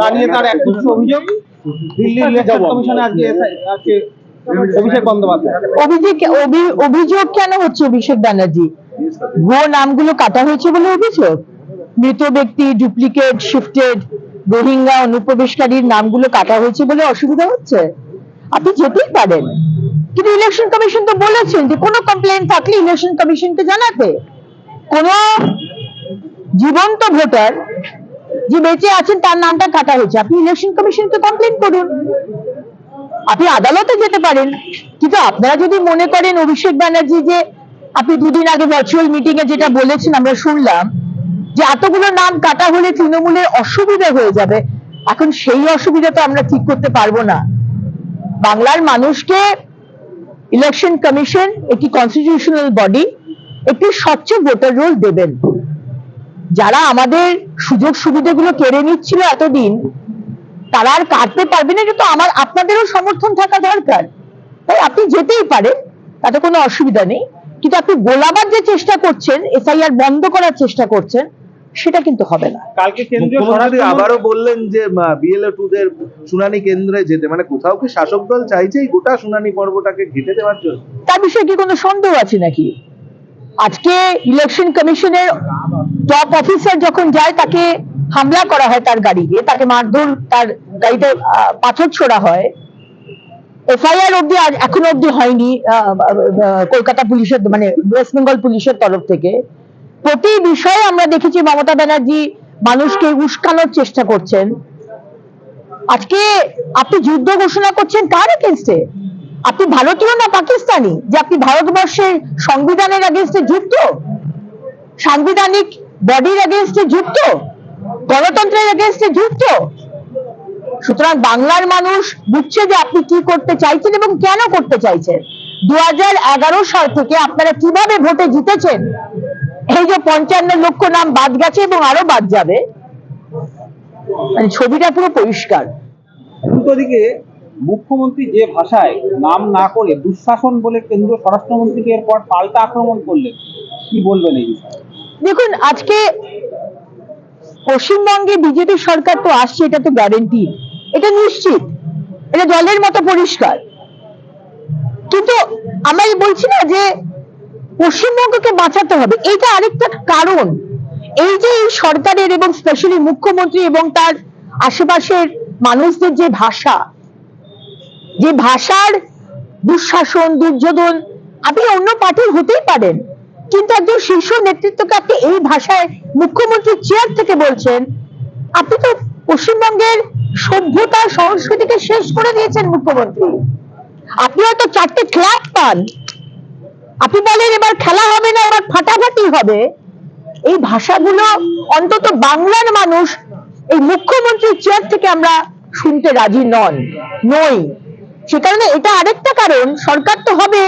তা নিয়ে তার একগুচ্ছ অভিযোগ। দিল্লি ইলেকশন কমিশনে আজকে আজকে অভিষেক বন্দ্যোপাধ্যায়। অভিযোগ অভিযোগ কেন হচ্ছে অভিষেক ব্যানার্জি? ভুয়ো নামগুলো কাটা হয়েছে বলে অভিযোগ? মৃত ব্যক্তি ডুপ্লিকেট শিফটেড রোহিঙ্গা অনুপ্রবেশকারীর নামগুলো কাটা হয়েছে বলে অসুবিধা হচ্ছে? আপনি যেতেই পারেন। কিন্তু ইলেকশন কমিশন তো বলেছেন যে কোনো কমপ্লেন থাকলে ইলেকশন কমিশনকে জানাতে। কোনো জীবন্ত ভোটার যে বেঁচে আছেন, তার নামটা কাটা হয়েছে। আপনি ইলেকশন কমিশনকে কমপ্লেন করুন। আপনি আদালতে যেতে পারেন। কিন্তু আপনারা যদি মনে করেন, অভিষেক ব্যানার্জি যে আপনি দুদিন আগে ভার্চুয়াল মিটিং এ যেটা বলেছেন, আমরা শুনলাম, যে এতগুলো নাম কাটা হলে তৃণমূলের অসুবিধা হয়ে যাবে। এখন সেই অসুবিধা তো আমরা ঠিক করতে পারব না। বাংলার মানুষকে ইলেকশন কমিশন একটি কনস্টিটিউশনাল বডি একটি স্বচ্ছ ভোটার রোল দেবেন। যারা আমাদের সুযোগ সুবিধাগুলো কেড়ে নিচ্ছিল এতদিন তারা আর কাটতে পারবে না কিন্তু আমার আপনাদেরও সমর্থন থাকা দরকার। তাই আপনি যেতেই পারেন তাতে কোনো অসুবিধা নেই। কিন্তু আপনি গোলাবার যে চেষ্টা করছেন এসআইআর বন্ধ করার চেষ্টা করছেন সেটা কিন্তু হবে না। কালকে কেন্দ্রীয় স্বরাষ্ট্র আবারও বললেন যে বিএলএ টু দের শুনানি কেন্দ্রে যেতে মানে কোথাও কি শাসক দল চাইছে গোটা শুনানি পর্বটাকে ঘেটে দেওয়ার জন্য? তার বিষয়ে কি কোনো সন্দেহ আছে নাকি? আজকে ইলেকশন কমিশনের টপ অফিসার যখন যায়, তাকে হামলা করা হয় তার গাড়িতে। তাকে মারধর, তার গাড়িতে পাথর ছোড়া হয়। এফআইআর অব্দি এখনও অব্দি হয়নি কলকাতা পুলিশের মানে ওয়েস্ট বেঙ্গল পুলিশের তরফ থেকে। প্রতি বিষয়ে আমরা দেখেছি মমতা ব্যানার্জি মানুষকে উস্কানোর চেষ্টা করছেন। আজকে আপনি যুদ্ধ ঘোষণা করছেন কার এগেনস্টে আপনি ভারতীয় না পাকিস্তানি? যে আপনি ভারতবর্ষের সংবিধানের এগেনস্টে যুদ্ধ সাংবিধানিক বডির এগেনস্টে যুক্ত, গণতন্ত্রের এগেনস্টে যুক্ত। সুতরাং বাংলার মানুষ বুঝছে যে আপনি কি করতে চাইছেন এবং কেন করতে চাইছেন। দু হাজার এগারো সাল থেকে আপনারা কীভাবে ভোটে জিতেছেন, এই যে পঞ্চান্ন লক্ষ নাম বাদ গেছে এবং আরও বাদ যাবে মানে ছবিটা পুরো পরিষ্কার। দুটো দিকে মুখ্যমন্ত্রী যে ভাষায় নাম না করে দুঃশাসন বলে কেন্দ্রীয় স্বরাষ্ট্রমন্ত্রীকে এরপর পাল্টা আক্রমণ করলেন, কি বলবেন এই বিষয়ে? দেখুন, আজকে পশ্চিমবঙ্গে বিজেপি সরকার তো আসছে, এটা তো গ্যারেন্টি এটা নিশ্চিত। এটা জলের মতো পরিষ্কার। কিন্তু আমরা বলছি না যে পশ্চিমবঙ্গকে বাঁচাতে হবে, এইটা আরেকটা কারণ। এই যে এই সরকারের এবং স্পেশালি মুখ্যমন্ত্রী এবং তার আশেপাশের মানুষদের যে ভাষা, যে ভাষার দুঃশাসন, দুর্যোধন, আপনি অন্য পার্টির হতেই পারেন। কিন্তু একজন শীর্ষ নেতৃত্বকে আপনি এই ভাষায় মুখ্যমন্ত্রী চেয়ার থেকে বলছেন, আপনি তো পশ্চিমবঙ্গের সভ্যতা, সংস্কৃতিকে শেষ করে দিয়েছেন মুখ্যমন্ত্রী। আপনি হয়তো চারটে ক্লাব পান। আপনি বলেন এবার খেলা হবে না, এবার ফাটাফাটি হবে। এই ভাষাগুলো অন্তত বাংলার মানুষ এই মুখ্যমন্ত্রীর চেয়ার থেকে আমরা শুনতে রাজি নন, নই। সে কারণে এটা আরেকটা কারণ, সরকার তো হবে,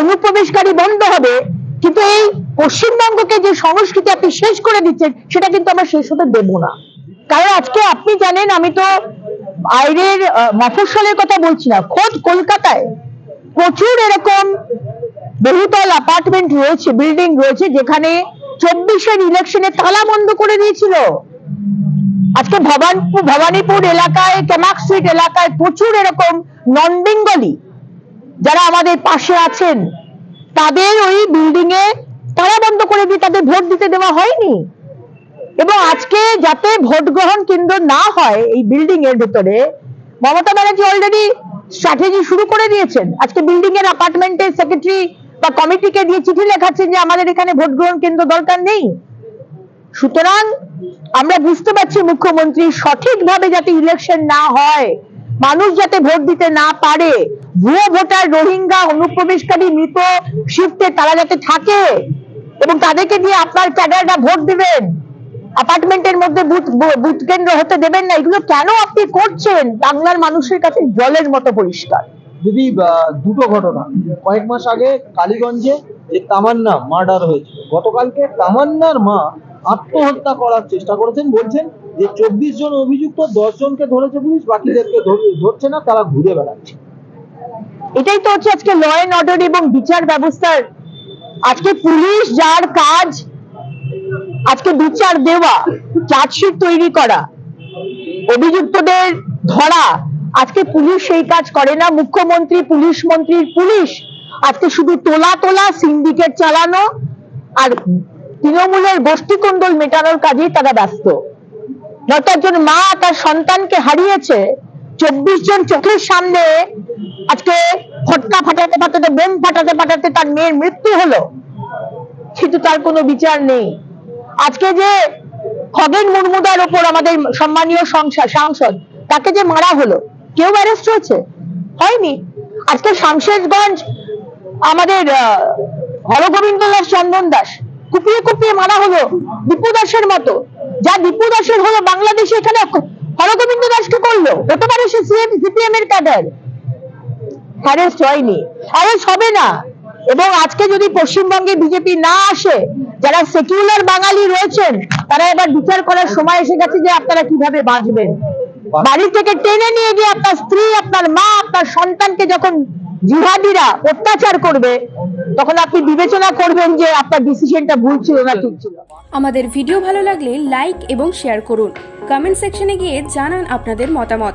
অনুপ্রবেশকারী বন্ধ হবে। কিন্তু এই পশ্চিমবঙ্গকে যে সংস্কৃতি আপনি শেষ করে দিচ্ছেন সেটা কিন্তু আমরা শেষ হতে দেব না। কারণ আজকে আপনি জানেন আমি তো বাইরের আহ, মফস্বলের কথা বলছি না খোদ কলকাতায় প্রচুর এরকম বহুতল অ্যাপার্টমেন্ট রয়েছে বিল্ডিং রয়েছে যেখানে চব্বিশের ইলেকশনে তালা বন্ধ করে দিয়েছিল। আজকে ভবানপুর ভবানীপুর এলাকায় কেমাক স্ট্রিট এলাকায় প্রচুর এরকম নন বেঙ্গলি যারা আমাদের পাশে আছেন তাদের ওই বিল্ডিং এ তালা বন্ধ করে দিয়ে তাদের ভোট দিতে দেওয়া হয়নি। এবং আজকে যাতে ভোট গ্রহণ কেন্দ্র না হয় এই বিল্ডিং এর ভেতরে, মমতা ব্যানার্জি অলরেডি স্ট্র্যাটেজি শুরু করে দিয়েছেন। আজকে বিল্ডিং এর অ্যাপার্টমেন্টের সেক্রেটারি বা কমিটিকে দিয়ে চিঠি লেখাচ্ছেন যে আমাদের এখানে ভোট গ্রহণ কেন্দ্র দরকার নেই। সুতরাং আমরা বুঝতে পারছি মুখ্যমন্ত্রী সঠিকভাবে যাতে ইলেকশন না হয়, মানুষ যাতে ভোট দিতে না পারে ভুয়ো ভোটার রোহিঙ্গা অনুপ্রবেশকারী মৃত শিফটে তারা যাতে থাকে এবং তাদেরকে দিয়ে আপনার ক্যাডাররা ভোট দিবেন, অ্যাপার্টমেন্টের মধ্যে বুথ কেন্দ্র হতে দেবেন না, এগুলো কেন আপনি করছেন? বাংলার মানুষের কাছে জলের মতো পরিষ্কার। যদি দুটো ঘটনা। কয়েক মাস আগে কালীগঞ্জে যে তামান্না মার্ডার হয়েছিল গতকালকে তামান্নার মা আত্মহত্যা করার চেষ্টা করেছেন, বলছেন যে চব্বিশ জন অভিযুক্ত, দশ জনকে ধরেছে পুলিশ, বাকিদেরকে ধরছে না, তারা ঘুরে বেড়াচ্ছে। এটাই তো হচ্ছে আজকে ল অ্যান্ড অর্ডার এবং বিচার ব্যবস্থার। আজকে পুলিশ যার কাজ আজকে বিচার দেওয়া, চার্জশিট তৈরি করা, অভিযুক্তদের ধরা, আজকে পুলিশ সেই কাজ করে না। মুখ্যমন্ত্রী, পুলিশ মন্ত্রীর পুলিশ আজকে শুধু তোলা তোলা সিন্ডিকেট চালানো আর তৃণমূলের গোষ্ঠীকুণ্ডল মেটানোর কাজেই তারা ব্যস্ত। যত একজন মা তার সন্তানকে হারিয়েছে, চব্বিশ জন চোখের সামনে আজকে ফটকা ফাটাতে ফাটাতে, বোম ফাটাতে ফাটাতে তার মেয়ের মৃত্যু হলো। কিন্তু তার কোনো বিচার নেই। আজকে যে খগেন মুর্মুদার ওপর আমাদের সম্মানীয় সংসদ সাংসদ, তাকে যে মারা হলো, কেউ অ্যারেস্ট হয়েছে? হয়নি। আজকে শামশেরগঞ্জ আমাদের হরগোবিন্দ দাস চন্দন দাস কুপিয়ে কুপিয়ে মারা হলো দীপু দাসের মতো। যা দীপু দাসের হলো বাংলাদেশে এখানে হরগোবিন্দ দাসকে করল। হতে পারে সে সিপিএম এর ক্যাডার অ্যারেস্ট হয়নি। অ্যারেস্ট হবে না। এবং আজকে যদি পশ্চিমবঙ্গে বিজেপি না আসে যারা সেকুলার বাঙালি রয়েছেন তারা এবার বিচার করার সময় এসে গেছে যে আপনারা কীভাবে বাঁচবেন। বাড়ি থেকে টেনে নিয়ে গিয়ে আপনার স্ত্রী আপনার মা আপনার সন্তানকে যখন জিহাদিরা অত্যাচার করবে তখন আপনি বিবেচনা করবেন যে আপনার ডিসিশনটা ভুল ছিল না ঠিক ছিল। আমাদের ভিডিও ভালো লাগলে লাইক এবং শেয়ার করুন। কমেন্ট সেকশনে গিয়ে জানান আপনাদের মতামত।